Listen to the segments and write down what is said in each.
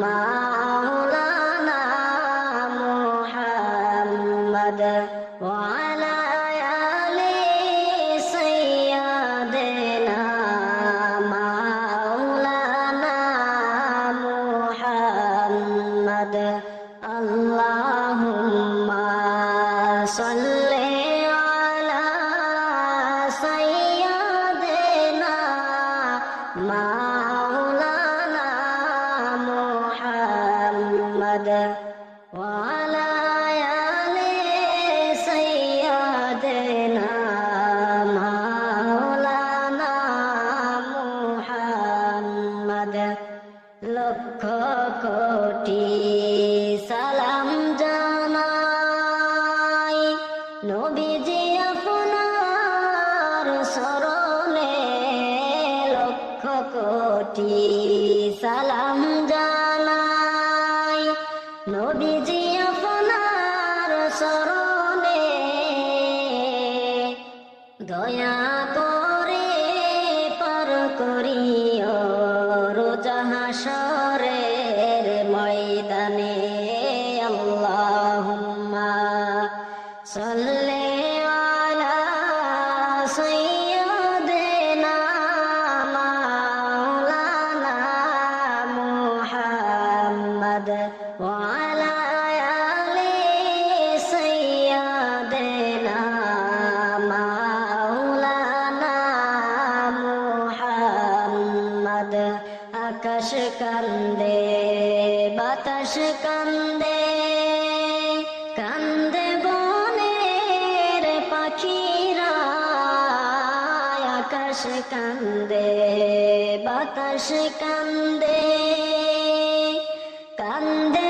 مولانا محمد وعلى সাদা ওয়ালায়ালে সাইয়াদেনা মাওলানা মুহাম্মদ। লক্ষ কোটি সালাম জানাই নবীজি আপনার শরণে লক্ষ কোটি সালাম জানাই। নবীজি আপনার স্মরণে দয়া করে পার করিও রোজাহাসরের ময়দানে। আল্লাহুম্মা সাল্লি আলা সাইয়্যিদিনা মাওলানা মুহাম্মদ। আকাশ কান্দে বাতাস কান্দে কান্দে বনের পাখিরা আকাশ কান্দে বাতাস কান্দে কান্দে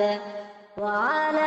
بعد وعلى